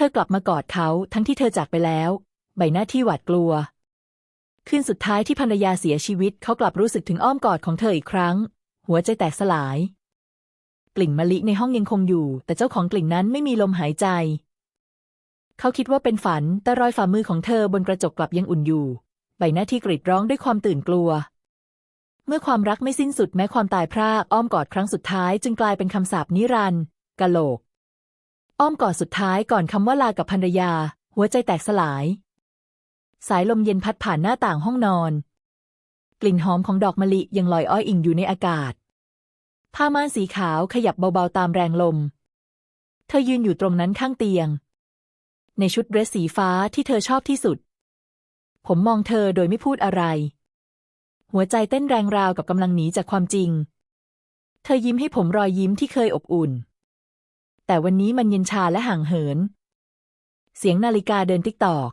ธอกลับมากอดเขาทั้งที่เธอจากไปแล้ว ใบหน้าที่หวาดกลัว คืนสุดท้ายที่ภรรยาเสียชีวิตเขากลับรู้สึกถึงอ้อมกอดของเธออีกครั้ง หัวใจแตกสลาย กลิ่นมะลิในห้องยังคงอยู่ แต่เจ้าของกลิ่นนั้นไม่มีลมหายใจ เขาคิดว่าเป็นฝัน แต่รอยฝ่ามือของเธอบนกระจกกลับยังอุ่นอยู่ ใบหน้าที่กรีดร้องด้วยความตื่นกลัว เมื่อความรักไม่สิ้นสุดแม้ความตายพรากอ้อมกอดครั้งสุดท้าย จึงกลายเป็นคำสาปนิรันดร์กะโหลก อ้อมกอดสุดท้ายก่อนคำว่าลากับภรรยา หัวใจแตกสลาย สายลมเย็นพัดผ่านหน้าต่างห้องนอน กลิ่นหอมของดอกมะลิยังลอยอ้อยอิงอยู่ในอากาศ ผ้าม่านสีขาวขยับเบาๆตามแรงลม เธอยืนอยู่ตรงนั้นข้างเตียง ในชุดเดรสสีฟ้าที่เธอชอบที่สุด ผมมองเธอโดยไม่พูดอะไร หัวใจเต้นแรงราวกับกำลังหนีจากความจริง เธอยิ้มให้ผมรอยยิ้มที่เคยอบอุ่น แต่วันนี้มันเย็นชาและห่างเหิน เสียงนาฬิกาเดินติ๊กตอก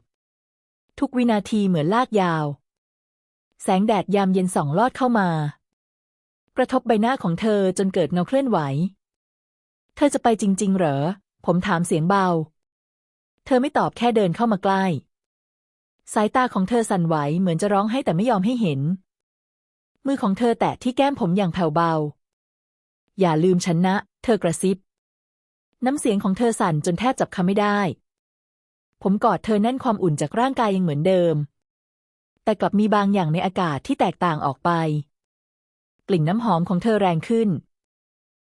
ทุกวินาทีเหมือนลากยาว แสงแดดยามเย็นส่องลอดเข้ามา กระทบใบหน้าของเธอจนเกิดเงาเคลื่อนไหว เธอจะไปจริง ๆ เหรอ ผมถามเสียงเบา เธอไม่ตอบแค่เดินเข้ามาใกล้ สายตาของเธอสั่นไหวเหมือนจะร้องให้แต่ไม่ยอมให้เห็น มือของเธอแตะที่แก้มผมอย่างแผ่วเบา อย่าลืมฉันนะ เธอกระซิบ น้ำเสียงของเธอสั่นจนแทบจับคำไม่ได้ ผมกอดเธอแน่นความอุ่นจากร่างกายยังเหมือนเดิม แต่กลับมีบางอย่างในอากาศที่แตกต่างออกไป กลิ่นน้ำหอมของเธอแรงขึ้น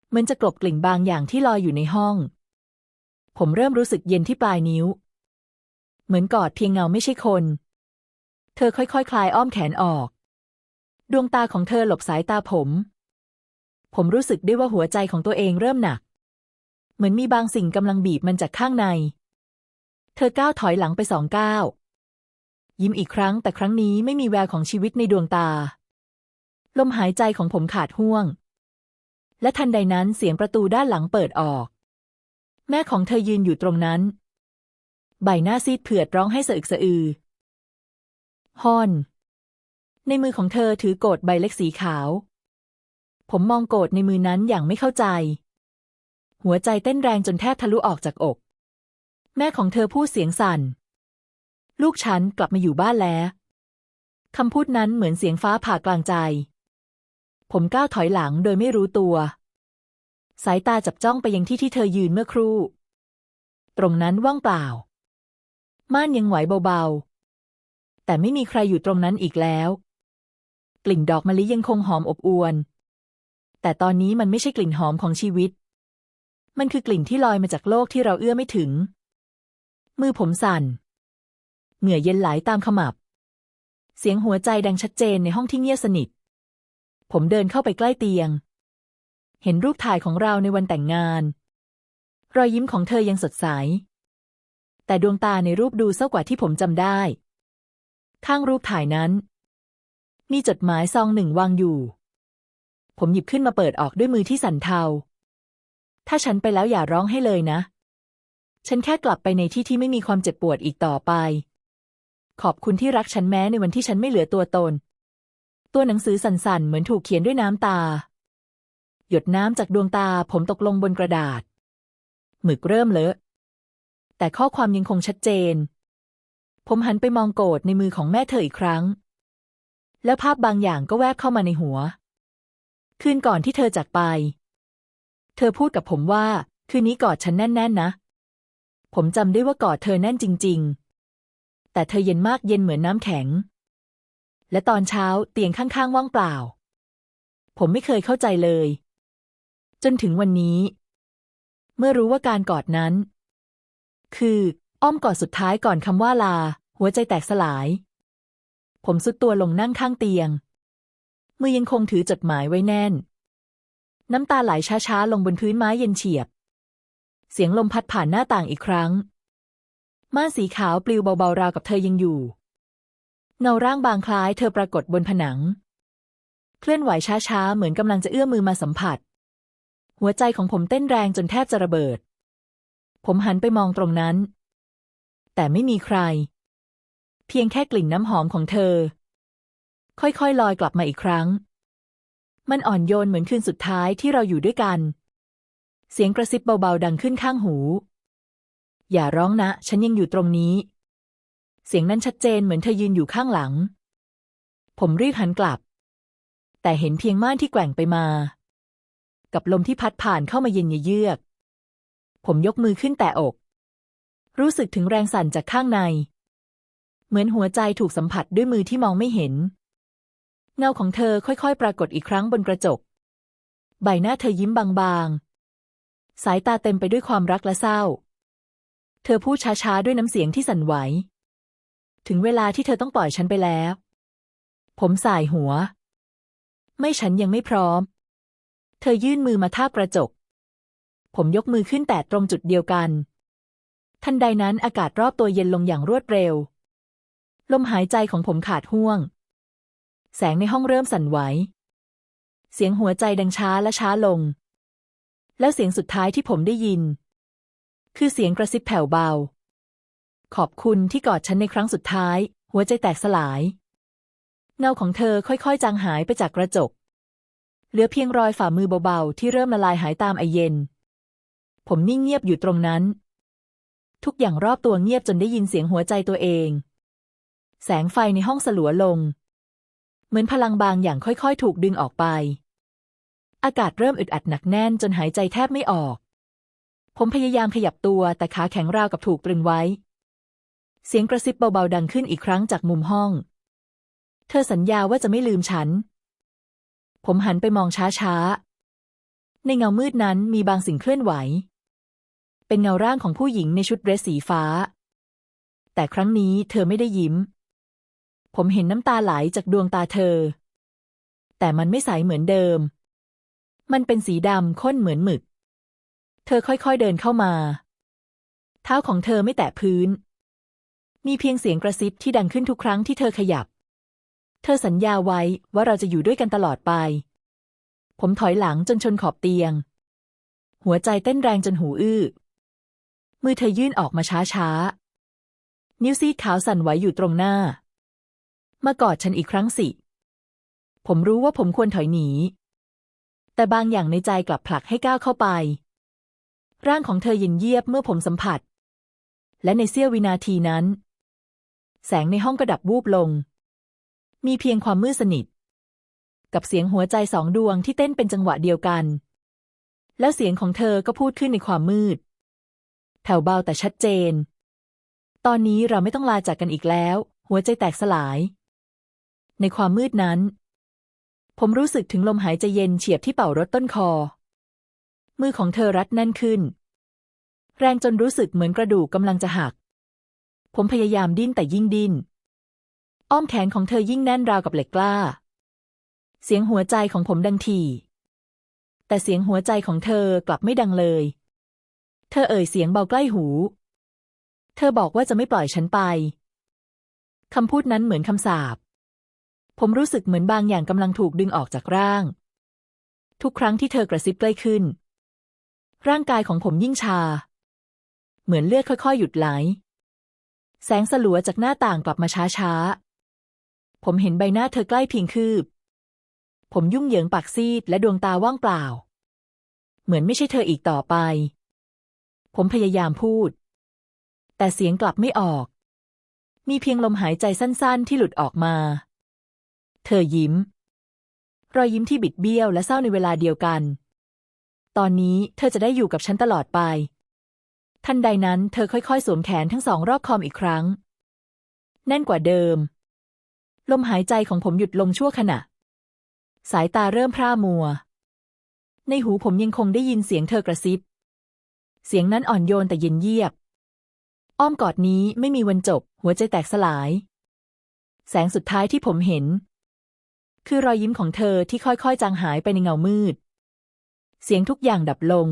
เหมือนจะกลบกลิ่นบางอย่างที่ลอยอยู่ในห้อง ผมเริ่มรู้สึกเย็นที่ปลายนิ้ว เหมือนกอดเพียงเงาไม่ใช่คน เธอค่อยๆคคลายอ้อมแขนออก ดวงตาของเธอหลบสายตาผม ผมรู้สึกได้ว่าหัวใจของตัวเองเริ่มหนัก เหมือนมีบางสิ่งกำลังบีบมันจากข้างใน เธอก้าวถอยหลังไปสองก้าวยิ้มอีกครั้งแต่ครั้งนี้ไม่มีแววของชีวิตในดวงตา ลมหายใจของผมขาดห่วง และทันใดนั้นเสียงประตูด้านหลังเปิดออก แม่ของเธอยืนอยู่ตรงนั้น ใบหน้าซีดเผือดร้องให้สะอึกสะอือฮอน ในมือของเธอถือโกดใบเล็กสีขาว ผมมองโกดในมือนั้นอย่างไม่เข้าใจ หัวใจเต้นแรงจนแทบทะลุออกจากอก แม่ของเธอพูดเสียงสั่น ลูกฉันกลับมาอยู่บ้านแล้ว คำพูดนั้นเหมือนเสียงฟ้าผ่ากลางใจ ผมก้าวถอยหลังโดยไม่รู้ตัว สายตาจับจ้องไปยังที่ที่เธอยืนเมื่อครู่ ตรงนั้นว่างเปล่า ม่านยังไหวเบาๆ แต่ไม่มีใครอยู่ตรงนั้นอีกแล้ว กลิ่นดอกมะลิยังคงหอมอบอวลแต่ตอนนี้มันไม่ใช่กลิ่นหอมของชีวิต มันคือกลิ่นที่ลอยมาจากโลกที่เราเอื้อไม่ถึง มือผมสั่น เหงื่อเย็นไหลาตามขมับ เสียงหัวใจดังชัดเจนในห้องที่เงียบสนิท ผมเดินเข้าไปใกล้เตียง เห็นรูปถ่ายของเราในวันแต่งงาน รอยยิ้มของเธอยังสดใส แต่ดวงตาในรูปดูเศร้ากว่าที่ผมจำได้ ข้างรูปถ่ายนั้น มีจดหมายซองหนึ่งวางอยู่ ผมหยิบขึ้นมาเปิดออกด้วยมือที่สั่นเทา ถ้าฉันไปแล้วอย่าร้องให้เลยนะ ฉันแค่กลับไปในที่ที่ไม่มีความเจ็บปวดอีกต่อไป ขอบคุณที่รักฉันแม้ในวันที่ฉันไม่เหลือตัวตน ตัวหนังสือสั่นๆ เหมือนถูกเขียนด้วยน้ำตา หยดน้ำจากดวงตาผมตกลงบนกระดาษ หมึกเริ่มเลอะ แต่ข้อความยังคงชัดเจน ผมหันไปมองโกรธในมือของแม่เธออีกครั้ง แล้วภาพบางอย่างก็แวบเข้ามาในหัว คืนก่อนที่เธอจากไป เธอพูดกับผมว่า คืนนี้กอดฉันแน่นๆนะ ผมจำได้ว่ากอดเธอแน่นจริง ๆ แต่เธอเย็นมากเย็นเหมือนน้ำแข็ง และตอนเช้าเตียงข้างๆ ว่างเปล่า ผมไม่เคยเข้าใจเลย จนถึงวันนี้ เมื่อรู้ว่าการกอดนั้น คืออ้อมกอดสุดท้ายก่อนคำว่าลา หัวใจแตกสลาย ผมสุดตัวลงนั่งข้างเตียง มือยังคงถือจดหมายไว้แน่น น้ำตาไหลช้าๆ ลงบนพื้นไม้เย็นเฉียบ เสียงลมพัดผ่านหน้าต่างอีกครั้ง ม่านสีขาวปลิวเบาๆราวกับเธอยังอยู่ เงาร่างบางคล้ายเธอปรากฏบนผนัง เคลื่อนไหวช้าๆ เหมือนกำลังจะเอื้อมมือมาสัมผัส หัวใจของผมเต้นแรงจนแทบจะระเบิด ผมหันไปมองตรงนั้น แต่ไม่มีใคร เพียงแค่กลิ่นน้ำหอมของเธอ ค่อยๆ ลอยกลับมาอีกครั้ง มันอ่อนโยนเหมือนคืนสุดท้ายที่เราอยู่ด้วยกัน เสียงกระซิบเบาๆดังขึ้นข้างหู อย่าร้องนะ ฉันยังอยู่ตรงนี้ เสียงนั้นชัดเจนเหมือนเธอยืนอยู่ข้างหลัง ผมรีบหันกลับ แต่เห็นเพียงม่านที่แกว่งไปมา กับลมที่พัดผ่านเข้ามาเย็นเยือก ผมยกมือขึ้นแต่อก รู้สึกถึงแรงสั่นจากข้างใน เหมือนหัวใจถูกสัมผัสด้วยมือที่มองไม่เห็น เงาของเธอค่อยๆ ปรากฏอีกครั้งบนกระจก ใบหน้าเธอยิ้มบางๆ สายตาเต็มไปด้วยความรักและเศร้า เธอพูดช้าๆ ด้วยน้ำเสียงที่สั่นไหว ถึงเวลาที่เธอต้องปล่อยฉันไปแล้ว ผมสายหัว ไม่ฉันยังไม่พร้อม เธอยื่นมือมาทาบกระจก ผมยกมือขึ้นแตะตรงจุดเดียวกัน ทันใดนั้นอากาศรอบตัวเย็นลงอย่างรวดเร็ว ลมหายใจของผมขาดห่วง แสงในห้องเริ่มสั่นไหว เสียงหัวใจดังช้าและช้าลง แล้วเสียงสุดท้ายที่ผมได้ยิน คือเสียงกระซิบแผ่วเบา ขอบคุณที่กอดฉันในครั้งสุดท้าย หัวใจแตกสลาย เงาของเธอค่อยๆ จางหายไปจากกระจก เหลือเพียงรอยฝ่ามือเบาๆ ที่เริ่มละลายหายตามไอเย็น ผมนิ่งเงียบอยู่ตรงนั้น ทุกอย่างรอบตัวเงียบจนได้ยินเสียงหัวใจตัวเอง แสงไฟในห้องสลัวลง เหมือนพลังบางอย่างค่อยๆ ถูกดึงออกไป อากาศเริ่มอึดอัดหนักแน่นจนหายใจแทบไม่ออก ผมพยายามขยับตัวแต่ขาแข็งราวกับถูกตรึงไว้ เสียงกระซิบเบาๆดังขึ้นอีกครั้งจากมุมห้อง เธอสัญญาว่าจะไม่ลืมฉัน ผมหันไปมองช้าๆ ในเงามืดนั้นมีบางสิ่งเคลื่อนไหว เป็นเงาร่างของผู้หญิงในชุดเดรสสีฟ้า แต่ครั้งนี้เธอไม่ได้ยิ้ม ผมเห็นน้ำตาไหลจากดวงตาเธอ แต่มันไม่ใสเหมือนเดิม มันเป็นสีดำข้นเหมือนหมึก เธอค่อยๆเดินเข้ามา เท้าของเธอไม่แตะพื้น มีเพียงเสียงกระซิบที่ดังขึ้นทุกครั้งที่เธอขยับ เธอสัญญาไว้ว่าเราจะอยู่ด้วยกันตลอดไป ผมถอยหลังจนชนขอบเตียง หัวใจเต้นแรงจนหูอื้อ มือเธอยื่นออกมาช้าๆ นิ้วซีดขาวสั่นไหวอยู่ตรงหน้า มากอดฉันอีกครั้งสิ ผมรู้ว่าผมควรถอยหนี แต่บางอย่างในใจกลับผลักให้ก้าวเข้าไป ร่างของเธอเย็นเยียบเมื่อผมสัมผัส และในเสี้ยววินาทีนั้น แสงในห้องกระดับวูบลง มีเพียงความมืดสนิท กับเสียงหัวใจสองดวงที่เต้นเป็นจังหวะเดียวกัน แล้วเสียงของเธอก็พูดขึ้นในความมืดแผ่วเบาแต่ชัดเจน ตอนนี้เราไม่ต้องลาจากกันอีกแล้ว หัวใจแตกสลาย ในความมืดนั้น ผมรู้สึกถึงลมหายใจเย็นเฉียบที่เป่ารถต้นคอ มือของเธอรัดแน่นขึ้น แรงจนรู้สึกเหมือนกระดูกกำลังจะหัก ผมพยายามดิ้นแต่ยิ่งดิ้น อ้อมแขนของเธอยิ่งแน่นราวกับเหล็กกล้า เสียงหัวใจของผมดังถี่แต่เสียงหัวใจของเธอกลับไม่ดังเลย เธอเอ่ยเสียงเบาใกล้หู เธอบอกว่าจะไม่ปล่อยฉันไป คำพูดนั้นเหมือนคำสาป ผมรู้สึกเหมือนบางอย่างกำลังถูกดึงออกจากร่าง ทุกครั้งที่เธอกระซิบใกล้ขึ้น ร่างกายของผมยิ่งชา เหมือนเลือดค่อยๆ หยุดไหล แสงสลัวจากหน้าต่างกลับมาช้าๆ ผมเห็นใบหน้าเธอใกล้เพียงคืบ ผมยุ่งเหยิงปากซีดและดวงตาว่างเปล่า เหมือนไม่ใช่เธออีกต่อไป ผมพยายามพูด แต่เสียงกลับไม่ออก มีเพียงลมหายใจสั้นๆ ที่หลุดออกมา เธอยิ้ม รอยยิ้มที่บิดเบี้ยวและเศร้าในเวลาเดียวกัน ตอนนี้เธอจะได้อยู่กับฉันตลอดไป ทันใดนั้นเธอค่อยๆ สวมแขนทั้งสองรอบคอมอีกครั้ง แน่นกว่าเดิม ลมหายใจของผมหยุดลงชั่วขณะ สายตาเริ่มพร่ามัว ในหูผมยังคงได้ยินเสียงเธอกระซิบ เสียงนั้นอ่อนโยนแต่เย็นเยียบ อ้อมกอดนี้ไม่มีวันจบ หัวใจแตกสลาย แสงสุดท้ายที่ผมเห็น คือรอยยิ้มของเธอที่ค่อยๆ จางหายไปในเงามืด เสียงทุกอย่างดับลง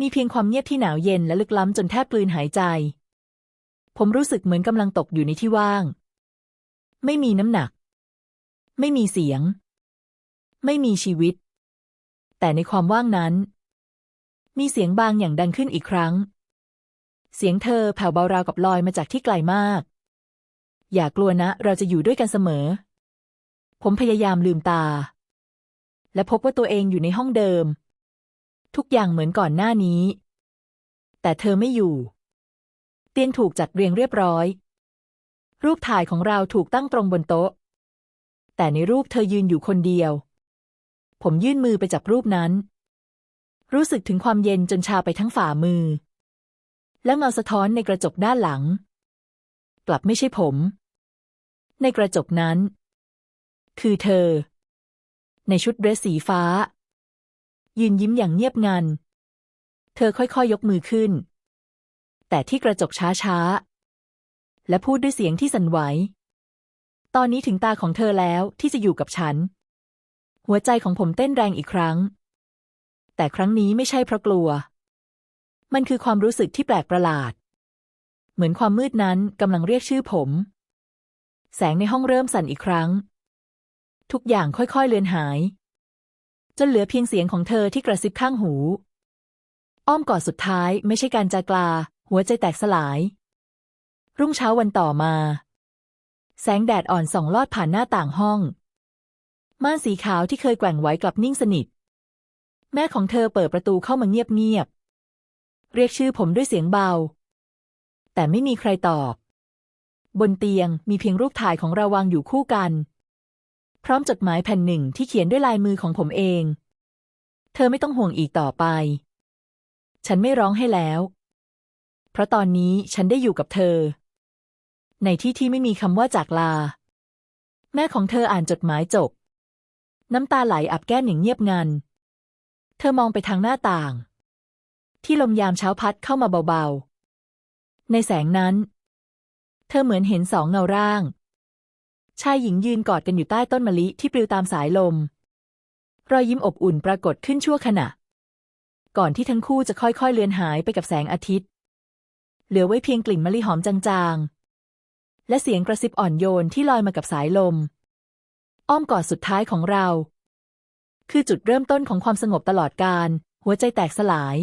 มีเพียงความเงียบที่หนาวเย็นและลึกล้ำจนแทบกลืนหายใจ ผมรู้สึกเหมือนกำลังตกอยู่ในที่ว่าง ไม่มีน้ำหนัก ไม่มีเสียง ไม่มีชีวิต แต่ในความว่างนั้น มีเสียงบางอย่างดังขึ้นอีกครั้ง เสียงเธอแผ่วเบาราวกับลอยมาจากที่ไกลมาก อย่ากลัวนะ เราจะอยู่ด้วยกันเสมอ ผมพยายามลืมตา และพบว่าตัวเองอยู่ในห้องเดิม ทุกอย่างเหมือนก่อนหน้านี้ แต่เธอไม่อยู่ เตียงถูกจัดเรียงเรียบร้อย รูปถ่ายของเราถูกตั้งตรงบนโต๊ะ แต่ในรูปเธอยืนอยู่คนเดียว ผมยื่นมือไปจับรูปนั้น รู้สึกถึงความเย็นจนชาไปทั้งฝ่ามือ และเงาสะท้อนในกระจกด้านหลัง กลับไม่ใช่ผม ในกระจกนั้น คือเธอ ในชุดเดรสสีฟ้า ยืนยิ้มอย่างเงียบงัน เธอค่อยๆยกมือขึ้น แต่ที่กระจกช้าๆ และพูดด้วยเสียงที่สั่นไหว ตอนนี้ถึงตาของเธอแล้วที่จะอยู่กับฉัน หัวใจของผมเต้นแรงอีกครั้ง แต่ครั้งนี้ไม่ใช่เพราะกลัว มันคือความรู้สึกที่แปลกประหลาด เหมือนความมืดนั้นกำลังเรียกชื่อผมแสงในห้องเริ่มสั่นอีกครั้ง ทุกอย่างค่อยๆเลือนหาย จนเหลือเพียงเสียงของเธอที่กระซิบข้างหู อ้อมกอดสุดท้ายไม่ใช่การจากลา หัวใจแตกสลาย รุ่งเช้าวันต่อมา แสงแดดอ่อนส่องลอดผ่านหน้าต่างห้อง ม่านสีขาวที่เคยแกว่งไหวกลับนิ่งสนิท แม่ของเธอเปิดประตูเข้ามาเงียบๆ เรียกชื่อผมด้วยเสียงเบา แต่ไม่มีใครตอบ บนเตียงมีเพียงรูปถ่ายของเราวางอยู่คู่กัน ร้อมจดหมายแผ่นหนึ่งที่เขียนด้วยลายมือของผมเอง เธอไม่ต้องห่วงอีกต่อไป ฉันไม่ร้องให้แล้ว เพราะตอนนี้ฉันได้อยู่กับเธอ ในที่ที่ไม่มีคำว่าจากลา แม่ของเธออ่านจดหมายจบ น้ำตาไหลอับแก้มอย่างเงียบงัน เธอมองไปทางหน้าต่าง ที่ลมยามเช้าพัดเข้ามาเบาๆ ในแสงนั้น เธอเหมือนเห็นสองเงาร่าง ชายหญิงยืนกอดกันอยู่ใต้ต้นมะลิที่ปลิวตามสายลม รอยยิ้มอบอุ่นปรากฏขึ้นชั่วขณะ ก่อนที่ทั้งคู่จะค่อยๆเลือนหายไปกับแสงอาทิตย์ เหลือไว้เพียงกลิ่นมะลิหอมจางๆ และเสียงกระซิบอ่อนโยนที่ลอยมากับสายลม อ้อมกอดสุดท้ายของเรา คือจุดเริ่มต้นของความสงบตลอดกาลหัวใจแตกสลาย